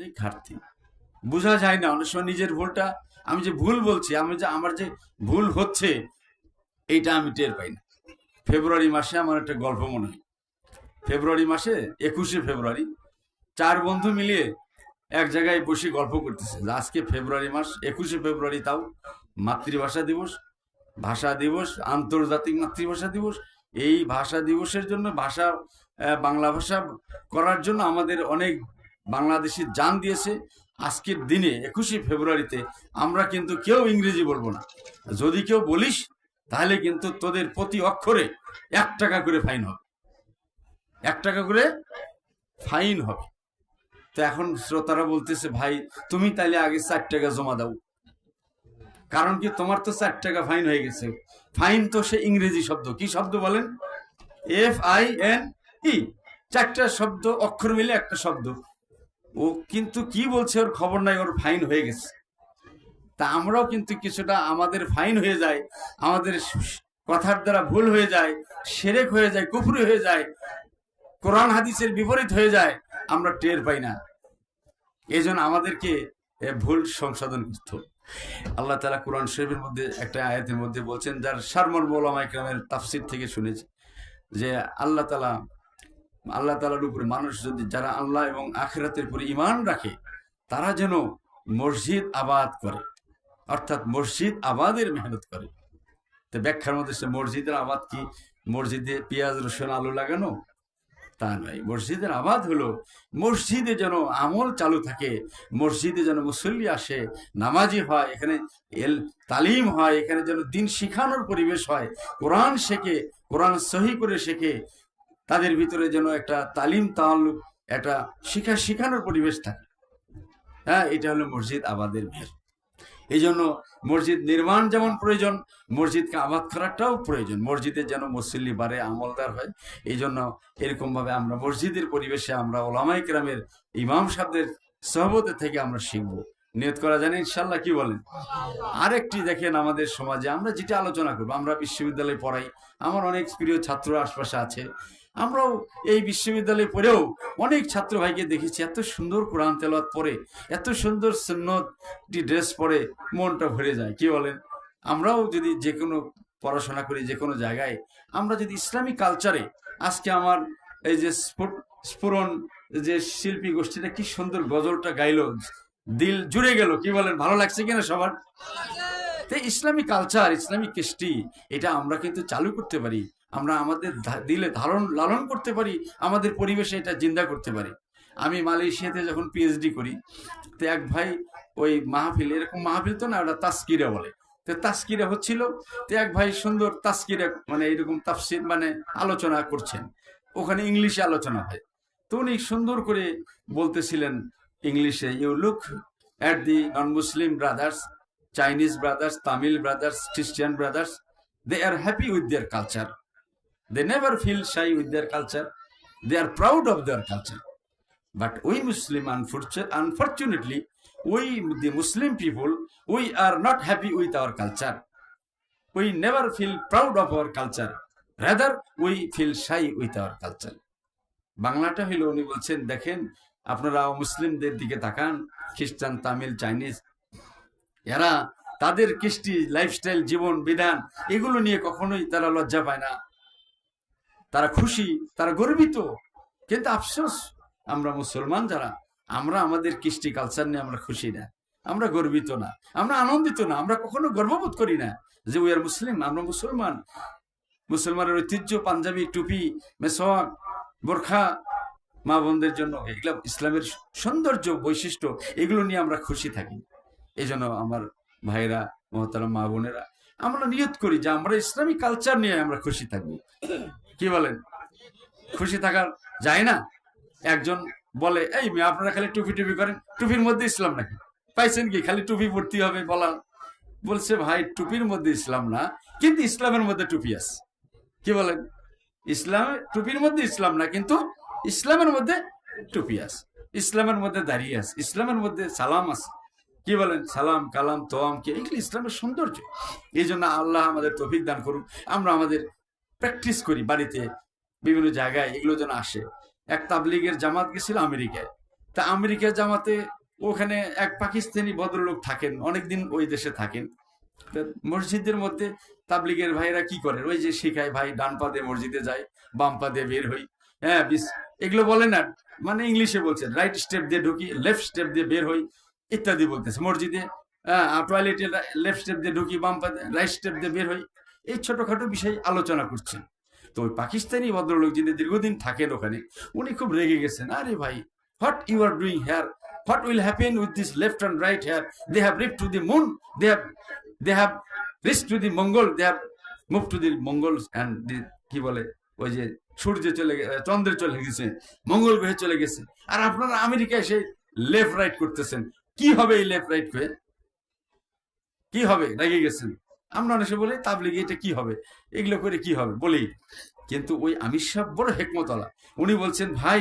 অনেক ঘাটতি। বোঝা যায় না, অনেক সময় নিজের ভুলটা, আমি যে ভুল বলছি, আমি যে, আমার যে ভুল হচ্ছে, এইটা আমি টের পাই না। ফেব্রুয়ারি মাসে আমার একটা গল্প মনে হয়। ফেব্রুয়ারি মাসে, একুশে ফেব্রুয়ারি, চার বন্ধু মিলিয়ে এক জায়গায় বসে গল্প করতেছে। আজকে ফেব্রুয়ারি মাস, একুশে ফেব্রুয়ারি তাও মাতৃভাষা দিবস, ভাষা দিবস, আন্তর্জাতিক মাতৃভাষা দিবস। এই ভাষা দিবসের জন্য ভাষা বাংলা ভাষা করার জন্য আমাদের অনেক বাংলাদেশি জান দিয়েছে, আজকের দিনে একুশে ফেব্রুয়ারিতে আমরা কিন্তু কেউ ইংরেজি বলব না। যদি কেউ বলিস, তাহলে কিন্তু তোদের প্রতি অক্ষরে এক টাকা করে ফাইন হবে। এক টাকা করে ফাইন হবে। তো এখন শ্রোতারা বলতেছে, ভাই, তুমি তাইলে আগে চার টাকা জমা দাও। কারণ কি, তোমার তো চার টাকা ফাইন হয়ে গেছে। ফাইন তো সে ইংরেজি শব্দ। কি শব্দ বলেন? এফ আই এন ই চারটা শব্দ, অক্ষর মিলে একটা শব্দ। ও কিন্তু কি বলছে ওর খবর নাই, ওর ফাইন হয়ে গেছে। তা আমরাও কিন্তু কিছুটা আমাদের ফাইন হয়ে যায় আমাদের কথার দ্বারা ভুল হয়ে যায় সেরেক হয়ে যায় কুফরি হয়ে যায় কোরআন হাদিসের বিপরীত হয়ে যায় আমরা টের পাই না। এই আমাদেরকে ভুল সংশোধন করতে আল্লাহ তালা কোরআন শরীফের মধ্যে একটা আয়াতের মধ্যে বলছেন, যার সারমর্ম ওলামা ইকরামের তাফসির থেকে শুনেছি, যে আল্লাহ তালা আল্লাহ তালার উপরে মানুষ যদি যারা আল্লাহ এবং আখেরাতের উপরে ইমান রাখে, তারা যেন মসজিদ আবাদ করে, অর্থাৎ মসজিদ আবাদের মেহনত করে। তো ব্যাখ্যার মধ্যে সে মসজিদের আবাদ কি? মসজিদে পেঁয়াজ, রসুন, আলু লাগানো? তা নয়। মসজিদের আবাদ হলো মসজিদে যেন আমল চালু থাকে, মসজিদে যেন মুসল্লি আসে, নামাজি হয়, এখানে এল, তালিম হয়, এখানে যেন দিন শিখানোর পরিবেশ হয়, কোরআন শেখে, কোরআন সহি করে শেখে তাদের ভিতরে যেন একটা তালিম তাল্লুক একটা শিখা শিখানোর পরিবেশ থাকে। হ্যাঁ এটা হলো মসজিদ আবাদের মেয়ের এই জন্য মসজিদ নির্মাণ যেমন প্রয়োজন, মসজিদকে আবাদ করাটাও প্রয়োজন। মসজিদে যেন মুসল্লি বারে আমলদার হয় এই জন্য এরকম ভাবে আমরা মসজিদের পরিবেশে আমরা ওলামাই গ্রামের ইমাম সাহেবদের সহবতে থেকে আমরা শিখব। নিয়ত করা জানি ইনশাল্লাহ কি বলেন? আরেকটি দেখেন আমাদের সমাজে, আমরা যেটা আলোচনা করব, আমরা বিশ্ববিদ্যালয়ে পড়াই, আমার অনেক প্রিয় ছাত্র আশপাশে আছে আমরাও এই বিশ্ববিদ্যালয়ে পড়েও অনেক ছাত্র ভাইকে দেখেছি এত সুন্দর কোরআন তেলাওয়াত পড়ে এত সুন্দর সুন্নতি ড্রেস পরে মনটা ভরে যায় কি বলেন? আমরাও যদি যে কোনো পড়াশোনা করি যে কোনো জায়গায় আমরা যদি ইসলামিক কালচারে আজকে আমার এই যে স্ফুট- স্ফুরণ যে শিল্পী গোষ্ঠীটা কি সুন্দর গজলটা গাইলো দিল জুড়ে গেল কি বলেন ভালো লাগছে কিনা সবার? তো ইসলামিক কালচার ইসলামিক কৃষ্টি এটা আমরা কিন্তু চালু করতে পারি। আমরা আমাদের দিলে ধারণ, লালন করতে পারি, আমাদের পরিবেশে এটা জিন্দা করতে পারি। আমি মালয়েশিয়াতে যখন পিএইচডি করি, তো এক ভাই ওই মাহফিল, এরকম মাহফিল তো না, ওটা তাস্কিরা বলে। তো তাস্কিরা হচ্ছিল, তো এক ভাই সুন্দর তাস্কিরা মানে এরকম তাফসির মানে আলোচনা করছেন। ওখানে ইংলিশে আলোচনা হয়। তো উনি সুন্দর করে বলতেছিলেন ইংলিশে you look at the non Muslim brothers Chinese brothers Tamil brothers Christian brothers they are happy with their culture they never feel shy with their culture they are proud of their culture but ওই Muslim unfortunately ওই the Muslim people we are not happy with our culture we never feel proud of our culture rather we feel shy with our culture বাংলাটা হইল উনি বলছেন, দেখেন, আপনারা মুসলিমদের দিকে তাকান, খ্রিস্টান, তামিল, চাইনিজ, এরা তাদের কৃষ্টি লাইফস্টাইল জীবন, বিধান, এগুলো নিয়ে কখনোই তারা লজ্জা পায় না। তারা খুশি, তারা গর্বিত। কিন্তু আফসোস, আমরা মুসলমান যারা, আমরা আমাদের কৃষ্টি কালচার নিয়ে আমরা খুশি না। আমরা গর্বিত না। আমরা আনন্দিত না। আমরা কখনো গর্ববোধ করি না যে উই আর মুসলিম আমরা মুসলমান। মুসলমানের ঐতিহ্য, পাঞ্জাবি, টুপি মেসওয়াক বোরখা, মা বোনদের জন্য এগুলো ইসলামের সৌন্দর্য, বৈশিষ্ট্য, এগুলো নিয়ে আমরা খুশি থাকি। এই আমার ভাইরা মহতারাম মা বোনেরা, আমরা নিয়ত করি যে আমরা ইসলামিক কালচার নিয়ে আমরা খুশি থাকব কি বলেন? খুশি থাকার যায় না? একজন বলে, এই মেয়ে, আপনারা খালি টুপি টুপি করেন। টুপির মধ্যে ইসলাম নাকি? পাইছেন কি? খালি টুপি পড়তে হবে বলা বলছে, ভাই, টুপির মধ্যে ইসলাম না, কিন্তু ইসলামের মধ্যে টুপি আছে। কি বলেন? ইসলাম, টুপির মধ্যে ইসলাম না, কিন্তু ইসলামের মধ্যে টুপি আছে। ইসলামের মধ্যে দাঁড়িয়ে আছে। ইসলামের মধ্যে সালাম আছে। কি বলেন? সালাম, কালাম, তোয়াম, কে? এগুলো ইসলামের সৌন্দর্য। এই জন্য আল্লাহ আমাদের তফিক দান করুন। আমরা আমাদের প্র্যাকটিস করি বাড়িতে, বিভিন্ন জায়গায় এগুলো যেন আসে। এক তাবলিগের জামাত গেছিল আমেরিকায়। তা তা আমেরিকা জামাতে ওখানে এক পাকিস্তানি ভদ্রলোক থাকেন, অনেকদিন ওই দেশে থাকেন। মসজিদের মধ্যে তাবলিগের ভাইরা কি করে? ওই যে শিখায়, ভাই, ডান পা দিয়ে মসজিদে যায় বাম পা দিয়ে বের হই। হ্যাঁ এগুলো বলে না মানে ইংলিশে বলছে রাইট স্টেপ দিয়ে ঢুকি লেফট স্টেপ দিয়ে বের হই, ইত্যাদি বলতেছে। মসজিদে হ্যাঁ টয়লেটে লেফট স্টেপ দিয়ে ঢুকি, বাম পা রাইট স্টেপ দিয়ে বের হই। এই ছোটখাটো বিষয় আলোচনা করছেন। তো ওই পাকিস্তানি ভদ্রলোক যিনি দীর্ঘদিন থাকেন ওখানে, উনি খুব রেগে গেছেন, আরে ভাই what you are doing here what will happen with this left and right here they have rip to the moon they have they have reach to the Mangal they have move to the Mangal and কি বলে, ওই যে সূর্য চলে চন্দ্রে চলে গেছে, মঙ্গল গ্রহে চলে গেছে। আর আপনারা আমেরিকায় এসে লেফট রাইট করতেছেন। কি হবে এই লেফট রাইট হয়ে? কি হবে? রেগে গেছেন। আমরা অনেকে বলি, তাবলিগে, এটা কি হবে? এগুলো করে কি হবে? বলি, কিন্তু ওই আমির সাহেব বড় হেকমতলা উনি বলছেন, ভাই,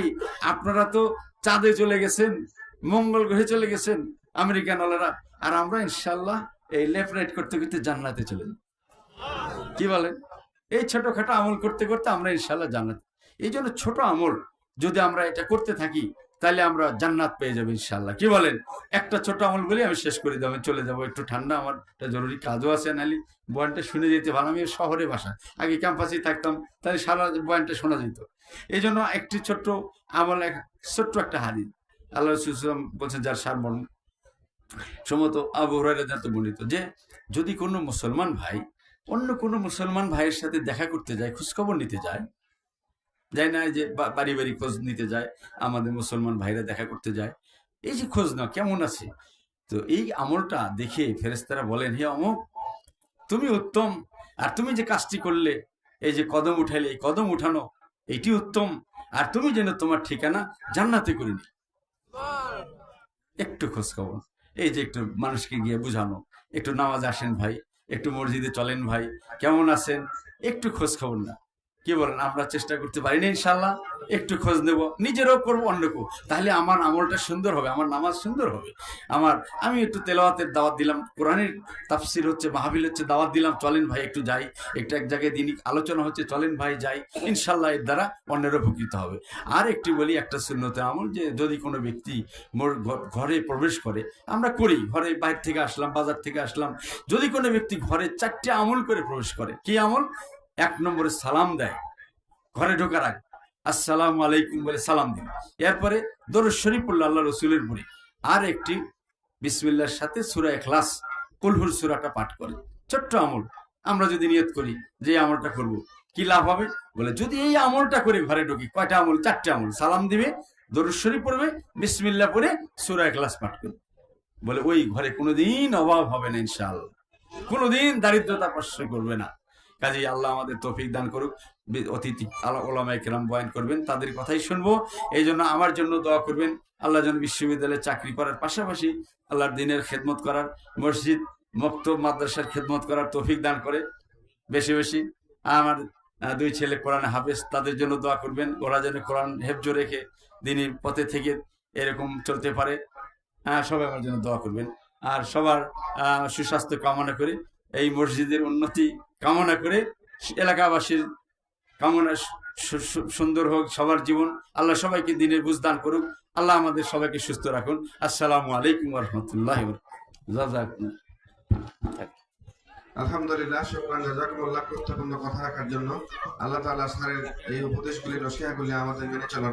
আপনারা তো চাঁদে চলে গেছেন, মঙ্গল গ্রহে চলে গেছেন আমেরিকান ওলারা আর আমরা ইনশাল্লাহ এই লেফট রাইট করতে করতে জান্নাতে চলে যাব। কি বলেন? এই ছোটখাটো আমল করতে করতে আমরা ইনশাল্লাহ জান্নাত। এই জন্য ছোট আমল যদি আমরা এটা করতে থাকি তাহলে আমরা জান্নাত পেয়ে যাব ইনশাল্লাহ কি বলেন? একটা ছোট আমল বলে আমি শেষ করে দেবো চলে যাব। একটু ঠান্ডা আমার একটা জরুরি কাজও আছে নালি বয়ানটা শুনে যেতে ভালো আমি শহরে বাসা, আগে ক্যাম্পাসেই থাকতাম, তাহলে সারা বয়ানটা শোনা যেত। এই জন্য একটি ছোট্ট আমল, এক ছোট্ট একটা হাদিস। আল্লাহ রসুলাম বলছেন, যার সার বর্ণ, সম্ভবত আবু হুরায়রা তো বর্ণিত, যে যদি কোনো মুসলমান ভাই, অন্য কোনো মুসলমান ভাইয়ের সাথে দেখা করতে যায়, খোঁজখবর নিতে যায় যায় না যে বাড়ি খোঁজ নিতে যায়, আমাদের মুসলমান ভাইরা দেখা করতে যায়। এই যে খোঁজ না কেমন আছে? তো এই আমলটা দেখে ফেরেস্তারা বলেন, হে অমুক তুমি উত্তম। আর তুমি যে কাজটি করলে, এই যে কদম উঠাইলে, এই কদম উঠানো, এটি উত্তম। আর তুমি যেন তোমার ঠিকানা জান্নাতে করিনি একটু খোঁজ খবর। এই যে একটু মানুষকে গিয়ে বুঝানো। একটু নামাজ আসেন ভাই, একটু মসজিদে চলেন ভাই, কেমন আছেন? একটু খোঁজ খবর না। কি বলেন, আমরা চেষ্টা করতে পারি না ইনশাল্লাহ। একটু খোঁজ নেব, নিজেরও করব অন্যকেও তাহলে আমার আমলটা সুন্দর হবে, আমার নামাজ সুন্দর হবে। আমার, আমি একটু তেলাওয়াতের দাওয়াত দিলাম, কোরআনের তাফসির হচ্ছে মাহাবিল হচ্ছে, দাওয়াত দিলাম, চলেন ভাই, একটু যাই। একটু এক জায়গায় দিনই আলোচনা হচ্ছে, চলেন ভাই, যাই। ইনশাল্লাহ এর দ্বারা অন্যের উপকৃত হবে। আর একটি বলি, একটা শূন্যতে আমল, যে যদি কোনো ব্যক্তি মোর ঘরে প্রবেশ করে, আমরা করি, ঘরে বাইরে থেকে আসলাম, বাজার থেকে আসলাম। যদি কোনো ব্যক্তি ঘরে চারটে আমল করে প্রবেশ করে, কি আমল? এক নম্বরে সালাম দেয়। ঘরে ঢোকার আগে, আসসালাম আলাইকুম বলে সালাম দিন এরপরে দরুদ শরীফ পড়ল আল্লাহ রসুলের পরে আর একটি বিসমিল্লার সাথে সুরা এখলাস কুলহুর সুরাটা পাঠ করে। ছোট্ট আমল। আমরা যদি নিয়ত করি যে আমলটা করব, কি লাভ হবে? বলে, যদি এই আমলটা করে ঘরে ঢুকি, কয়টা আমল? চারটে আমল। সালাম দিবে, দরুদ পড়বে, বিসমিল্লা পরে সুরা এখলাস পাঠ করবে। বলে, ওই ঘরে কোনোদিন অভাব হবে না ইনশাআল্লাহ। কোনোদিন দারিদ্রতা প্রশ্রয় করবে না। কাজেই আল্লাহ আমাদের তৌফিক দান করুক। অতিথি আল্লাহ ওলামাই কেরাম বয়ান করবেন, তাদের কথাই শুনব। এই জন্য আমার জন্য দোয়া করবেন। আল্লাহ যেন বিশ্ববিদ্যালয়ে চাকরি করার পাশাপাশি আল্লাহর দিনের খেদমত করার, মসজিদ মক্তব মাদ্রাসার খেদমত করার তৌফিক দান করে। বেশি বেশি আমার দুই ছেলে কোরআন হাফেজ, তাদের জন্য দোয়া করবেন। ওরা যেন কোরআন হেফজ রেখে দিনের পথে থেকে এরকম চলতে পারে। হ্যাঁ সবাই আমার জন্য দোয়া করবেন। আর সবার সুস্বাস্থ্য কামনা করে এই মসজিদের উন্নতি কামনা করে এলাকাবাসীর কামনা সুন্দর হোক, সবার জীবন। আল্লাহ সবাইকে দিনের বুঝদান করুক। আল্লাহ আমাদের সবাইকে সুস্থ রাখুন। আসসালামু আলাইকুম রহমতুল্লাহ আলহামদুলিল্লাহ, শুকরান জাজাকুমুল্লাহ গুরুত্বপূর্ণ কথা রাখার জন্য আল্লাহ তাআলা স্যারের এই উপদেশগুলি নসিহাগুলি আমাদের মেনে চলার